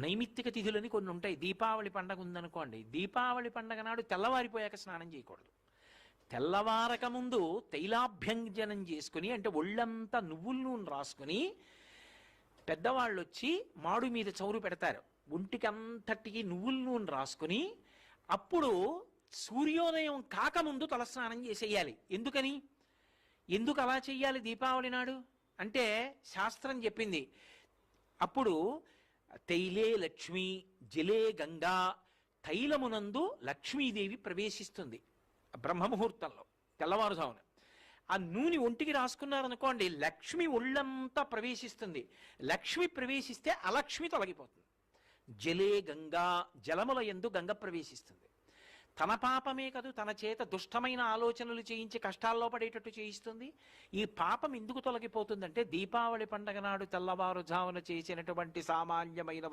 నైమిత్తిక తిథులని కొన్ని ఉంటాయి. దీపావళి పండగ ఉందనుకోండి. దీపావళి పండగ నాడు తెల్లవారిపోయాక స్నానం చేయకూడదు. తెల్లవారక ముందు తైలాభ్యంజనం చేసుకుని అంటే ఒళ్ళంతా నువ్వుల నూనె రాసుకుని పెద్దవాళ్ళు వచ్చి మాడు మీద చౌరు పెడతారు. ఒంటికి అంతటికి నువ్వుల నూనె రాసుకుని అప్పుడు సూర్యోదయం కాకముందు తలస్నానం చేసేయాలి. ఎందుకని? ఎందుకు అలా చెయ్యాలి దీపావళి నాడు? అంటే శాస్త్రం చెప్పింది. అప్పుడు తైలే లక్ష్మి జలే గంగా తైలమునందు లక్ష్మీదేవి ప్రవేశిస్తుంది బ్రహ్మముహూర్తంలో తెల్లవారుజామున. ఆ నూనె ఒంటికి రాసుకున్నారనుకోండి లక్ష్మి ఒళ్ళంతా ప్రవేశిస్తుంది. లక్ష్మి ప్రవేశిస్తే అలక్ష్మి తొలగిపోతుంది జలే గంగా జలముల ఎందు గంగ ప్రవేశిస్తుంది. తన పాపమే కదూ తన చేత దుష్టమైన ఆలోచనలు చేయించి కష్టాల్లో పడేటట్టు చేయిస్తుంది. ఈ పాపం ఎందుకు తొలగిపోతుందంటే దీపావళి పండగ నాడు తెల్లవారుజామున చేసినటువంటి సామాన్యమైన